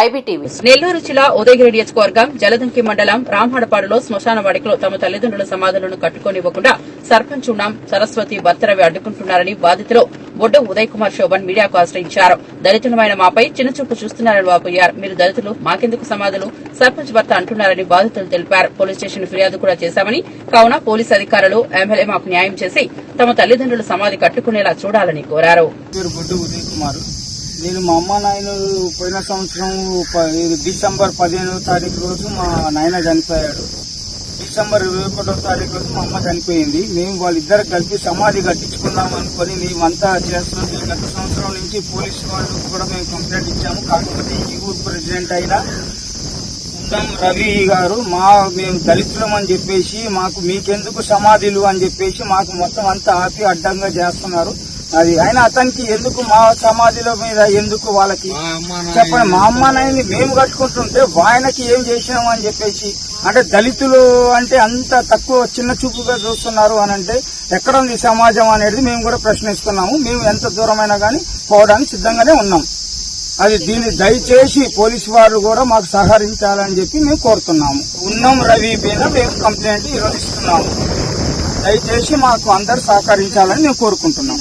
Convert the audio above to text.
IBTV. Nellore జిల్లా ఉదయగిరి నియోజకవర్గం జలదంకి మండలం రామహడపాడులో శ్మశాన వాడికలో తమ తల్లిదండ్రుల సమాధులను కట్టుకోనివ్వకుండా సర్పంచ్ ఉన్నాం సరస్వతి భర్తరవి అడ్డుకుంటున్నారని బాధితులు బొడ్డు ఉదయ్ కుమార్ శోభన్ మీడియాకు ఆశ్రయించారు. దళితులమైన మాపై చిన్నచూపు చూస్తున్నారని వాపోయారు. మీరు దళితులు మాకెందుకు సమాధులు? సర్పంచ్ భర్త అంటున్నారని బాధితులు తెలిపారు. పోలీస్ స్టేషన్ ఫిర్యాదు కూడా చేశామని కావున పోలీసు అధికారులు ఎమ్మెల్యే మాకు న్యాయం చేసి తమ తల్లిదండ్రుల సమాధి కట్టుకునేలా చూడాలని కోరారు. నేను మా అమ్మ నాయన పోయిన సంవత్సరం డిసెంబర్ పదిహేనవ తారీఖు రోజు మా నాయన చనిపోయాడు. డిసెంబర్ ఇరవై ఒకటో తారీఖు రోజు మా అమ్మ చనిపోయింది. మేము వాళ్ళిద్దరు కలిపి సమాధి కట్టించుకుందాం అనుకొని మేమంతా చేస్తుంది గత సంవత్సరం నుంచి పోలీసు వాళ్ళు కూడా మేము కంప్లైంట్ ఇచ్చాము. కాకపోతే ఈ ఊరు ప్రెసిడెంట్ అయినా రవి గారు మా మేము దళితులం అని చెప్పేసి మాకు మీకెందుకు సమాధులు అని చెప్పేసి మాకు మొత్తం అంతా ఆపి అడ్డంగా చేస్తున్నారు. అది అయినా అతనికి ఎందుకు మా సమాధిలో మీద ఎందుకు వాళ్ళకి? చెప్పండి మా అమ్మ నాయన్ని మేము కట్టుకుంటుంటే ఆయనకి ఏం చేసినాము అని చెప్పేసి అంటే దళితులు అంటే అంత తక్కువ చిన్న చూపుగా చూస్తున్నారు అని అంటే ఎక్కడ ఉంది సమాజం అనేది మేము కూడా ప్రశ్నిస్తున్నాము. మేము ఎంత దూరమైనా కానీ పోవడానికి సిద్ధంగానే ఉన్నాం. అది దీన్ని దయచేసి పోలీసు వారు కూడా మాకు సహకరించాలని చెప్పి మేము కోరుతున్నాము. ఉన్నాం రవి మీద మేము కంప్లైంట్ ఈరోజు ఇస్తున్నాము దయచేసి మాకు అందరు సహకరించాలని మేము కోరుకుంటున్నాం